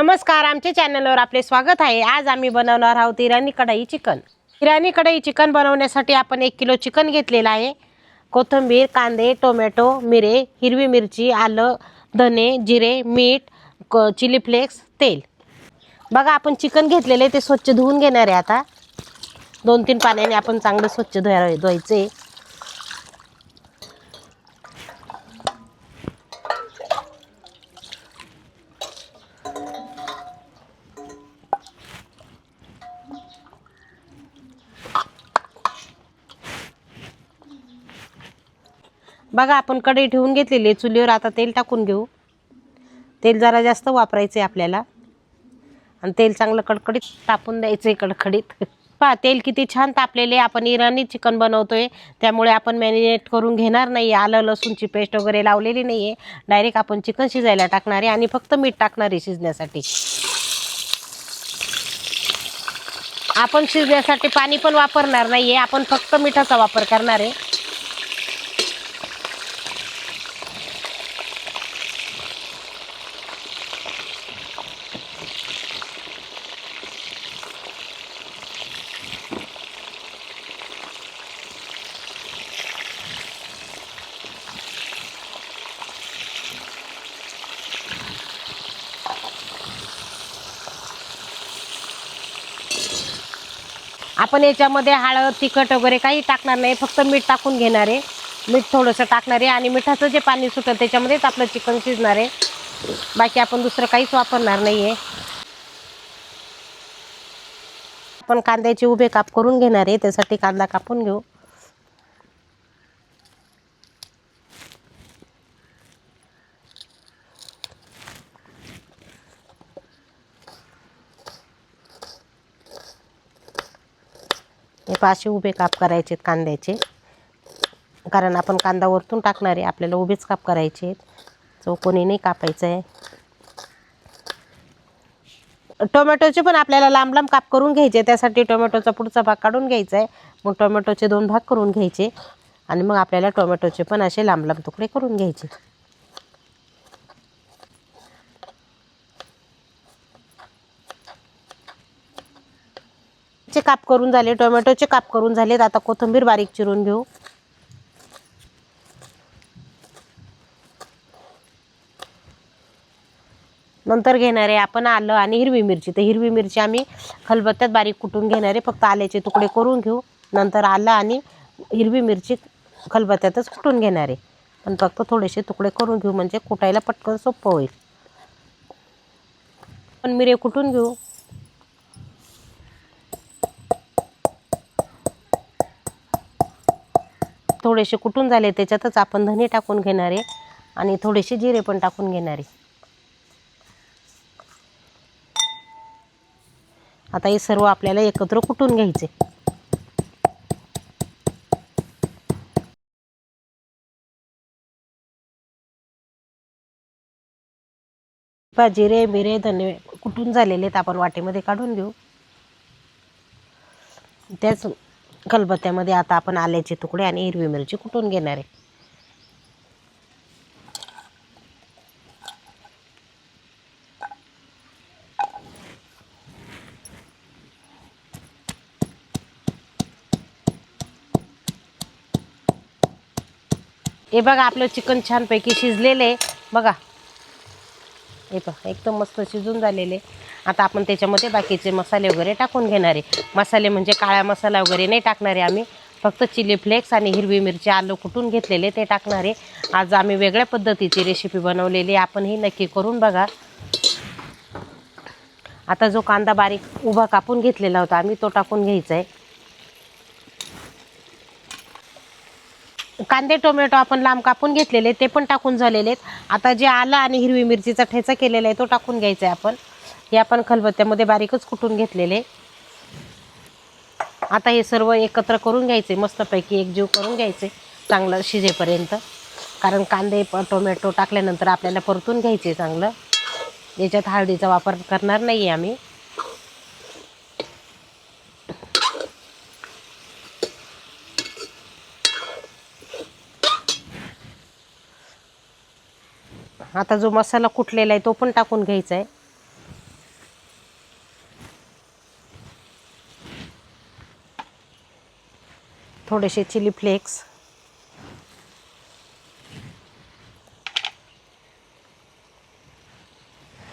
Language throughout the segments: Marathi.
नमस्कार आमच्या चॅनलवर आपले स्वागत आहे. आज आम्ही बनवणार आहोत इराणी कढाई चिकन. इराणी कढाई चिकन बनवण्यासाठी आपण एक किलो चिकन घेतलेलं आहे. कोथिंबीर कांदे टोमॅटो मिरे हिरवी मिरची आलं धने जिरे मीठ क चिली फ्लेक्स तेल. बघा आपण चिकन घेतलेले ते स्वच्छ धुवून घेणार आहे आता. दोन तीन पाण्याने आपण चांगलं स्वच्छ धुवा धुवायचे बघा आपण कढई ठेवून घेतलेली आहे. चुलीवर आता तेल टाकून घेऊ. तेल जरा जास्त वापरायचं आहे आपल्याला. आणि तेल चांगलं कडकडीत तापून द्यायचं आहे कडकडीत. पहा तेल किती छान तापलेले आपण इराणी चिकन बनवतोय. त्यामुळे आपण मॅरिनेट करून घेणार नाही आलं लसूणची पेस्ट वगैरे लावलेली नाही आहे डायरेक्ट आपण चिकन शिजायला टाकणार आहे आणि फक्त मीठ टाकणार आहे शिजण्यासाठी. आपण शिजण्यासाठी पाणी पण वापरणार नाही आहे आपण फक्त मिठाचा वापर करणार आहे. आपण याच्यामध्ये हळद तिखट वगैरे काही टाकणार नाही फक्त मीठ टाकून घेणार आहे. मीठ थोडंसं टाकणार आहे आणि मिठाचं जे पाणी सुटेल त्याच्यामध्येच आपलं चिकन शिजणार आहे. बाकी आपण दुसरं काहीच वापरणार नाही आहे आपण कांद्याचे उभे काप करून घेणार आहे त्यासाठी कांदा कापून घेऊ. हे असे उभे काप करायचे आहेत कांद्याचे. कारण आपण कांदा वरतून टाकणार आहे आपल्याला उभेच काप करायचे आहेत. चौकोनी नाही कापायचं आहे टोमॅटोचे पण आपल्याला लांब लांब काप करून घ्यायचे त्यासाठी टोमॅटोचा पुढचा भाग काढून घ्यायचा आहे मग टोमॅटोचे दोन भाग करून घ्यायचे आणि मग आपल्याला टोमॅटोचे पण असे लांब लांब तुकडे करून घ्यायचे. चे काप करून झाले टोमॅटोचे काप करून झालेत. आता कोथिंबीर बारीक चिरून घेऊ. नंतर घेणार आहे आपण आलं आणि हिरवी मिरची. तर हिरवी मिरची आम्ही खलबत्त्यात बारीक कुटून घेणार. आहे फक्त आल्याचे तुकडे करून घेऊ. नंतर आलं आणि हिरवी मिरची खलबत्त्यातच कुटून घेणार. आहे पण फक्त थोडेसे तुकडे करून घेऊ. म्हणजे कुटायला पटकन सोपं होईल. पण मिरे कुटून घेऊ. थोडेसे कुटून झाले त्याच्यातच आपण धने टाकून घेणार आहे आणि थोडेसे जिरे पण टाकून घेणार आहे. आता हे सर्व आपल्याला एकत्र कुटून घ्यायचे. जिरे मिरे धने कुटून झालेले आहेत. आपण वाटेमध्ये काढून घेऊ. त्याच खलबत्त्यामध्ये आता आपण आल्याचे तुकडे आणि हिरवी मिरची कुटून घेणार आहे? हे बघा आपलं चिकन छानपैकी शिजलेलं आहे. बघा. हे पहा एकदम मस्त शिजून झालेले. आता आपण त्याच्यामध्ये बाकीचे मसाले वगैरे टाकून घेणार आहे. मसाले म्हणजे काळा मसाला वगैरे नाही टाकणार आहे आम्ही. फक्त चिली फ्लेक्स आणि हिरवी मिरची आलं कुटून घेतलेले ते टाकणार आहे. आज आम्ही वेगळ्या पद्धतीची रेसिपी बनवलेली आहे. आपण ही नक्की करून बघा. आता जो कांदा बारीक उभा कापून घेतलेला होता आम्ही तो टाकून घ्यायचा आहे. कांदे टोमॅटो आपण लांब कापून घेतलेले ते पण टाकून झालेले आहेत. आता जे आलं आणि हिरवी मिरचीचा ठेचा केलेला आहे तो टाकून घ्यायचा आहे आपण. हे आपण खलबत्त्यामध्ये बारीकच कुटून घेतलेले. आता हे सर्व एकत्र करून घ्यायचे मस्तपैकी एकजीव करून घ्यायचे चांगलं शिजेपर्यंत. कारण कांदे प टोमॅटो टाकल्यानंतर आपल्याला परतून घ्यायचे चांगलं. याच्यात हळदीचा वापर करणार नाही आहे आम्ही. आता जो मसाला कुटलेला आहे तो पण टाकून घ्यायचा आहे थोडेसे चिली फ्लेक्स.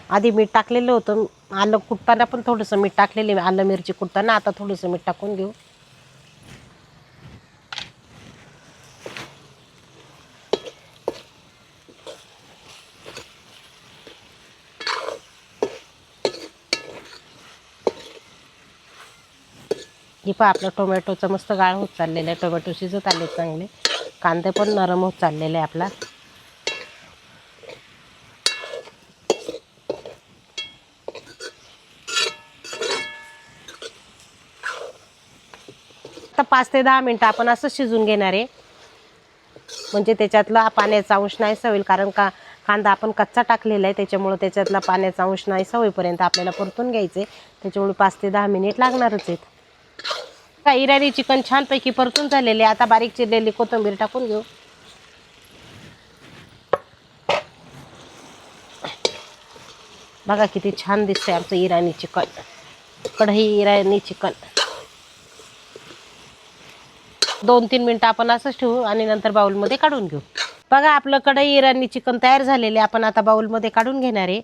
आधी मीठ टाकलेलं होतं. आलं कुटताना पण थोडंसं मीठ टाकलेलं आलं मिरची कुटताना आता थोडंसं मीठ टाकून घेऊ हे पहा आपलं टोमॅटोचं मस्त गाळ होत चाललेलं आहे. टोमॅटो शिजत आले चांगले. कांदे पण नरम होत चाललेले आहे आपला. आता पाच ते दहा मिनटं आपण असं शिजून घेणार आहे. म्हणजे त्याच्यातला पाण्याचा अंश नाहीसा होईल कारण का कांदा आपण कच्चा टाकलेला आहे त्याच्यामुळं त्याच्यातला पाण्याचा अंश नाहीसा होईपर्यंत आपल्याला परतून घ्यायचं आहे त्याच्यामुळे पाच ते दहा मिनिट लागणारच आहेत. का इराणी चिकन छानपैकी परतून झालेले आता बारीक चिरलेली कोथिंबीर टाकून घेऊ. बघा किती छान दिसतंय आमचं इराणी चिकन. कढई इराणी चिकन. दोन तीन मिनटं आपण असंच ठेवू आणि नंतर बाउलमध्ये काढून घेऊ. बघा आपलं कढई इराणी चिकन तयार झालेले आपण आता बाउलमध्ये काढून घेणार आहे.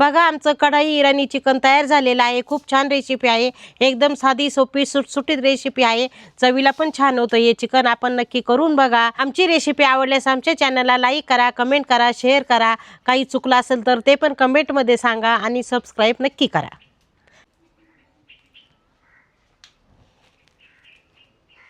बघा आमचं कढाई इराणी चिकन तयार झालेलं आहे. खूप छान रेसिपी आहे. एकदम साधी सोपी सुटसुटीत रेसिपी आहे. चवीला पण छान होतं हे चिकन. आपण नक्की करून बघा. आमची रेसिपी आवडल्यास आमच्या चॅनलला लाईक करा कमेंट करा शेअर करा. काही चुकलं असेल तर ते पण कमेंटमध्ये सांगा आणि सबस्क्राईब नक्की करा.